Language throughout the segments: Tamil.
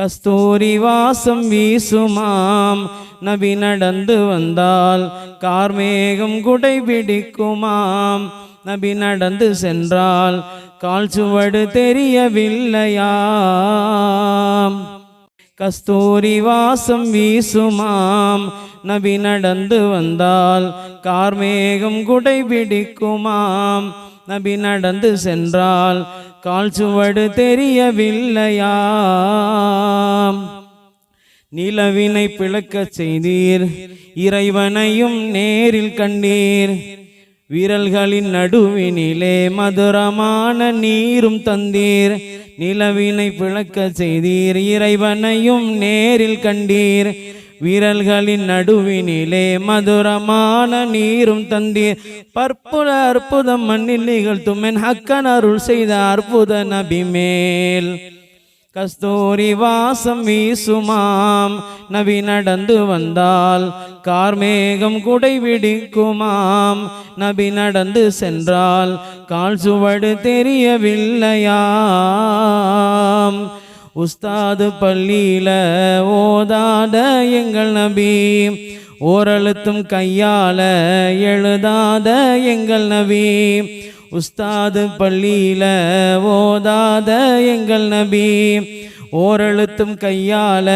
கஸ்தூரி வாசம் வீசுமாம். நபி நடந்து வந்தால் கார்மேகம் குடை பிடிக்குமாம். நபி நடந்து சென்றால் கால் சுவடு தெரியவில்லையாம். கஸ்தூரி வாசம் வீசுமாம். நபி நடந்து வந்தால் கார்மேகம் குடை பிடிக்குமாம். நபி நடந்து சென்றால் கால் சுவடு தெரியவில்லையாம். நிலவினை பிளக்கச் செய்தீர் இறைவனையும் நேரில் கண்டீர். விரல்களின் நடுவினிலே மதுரமான நீரும் தந்தீர். நிலவினை பிளக்கச் செய்தீர் இறைவனையும் நேரில் கண்டீர். விரல்களின் நடுவினிலே மதுரமான நீரும் தந்தீர். பற்புல அற்புதம் மண்ணில் நிகழ்த்தும் என் ஹக்கன் அருள் செய்த அற்புத நபி மேல் கஸ்தூரி வாசம் வீசுமாம் நபி நடந்து வந்தால் கார்மேகம் குடை விடிக்குமாம். நபி நடந்து சென்றால் கால் சுவடு தெரியவில்லையாம். உஸ்தாது பள்ளியில ஓதாத எங்கள் நபி. ஓரழுத்தும் கையால எழுதாத எங்கள் நபி. உஸ்தாது பள்ளியில ஓதாத எங்கள் நபி. ஓரெழுத்தும் கையால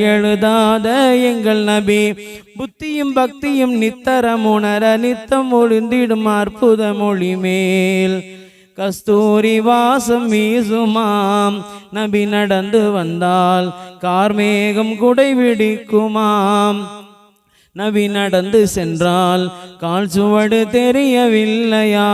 எழுதாத எங்கள் நபி. புத்தியும் பக்தியும் நித்தரம் உணர நித்தம் ஒழுந்திடும் அற்புத மொழி மேல். கஸ்தூரி வாசம் வீசுமாம். நபி நடந்து வந்தால் கார்மேகம் குடை விடிக்குமாம். நபி நடந்து சென்றால் கால் சுவடு தெரியவில்லையா?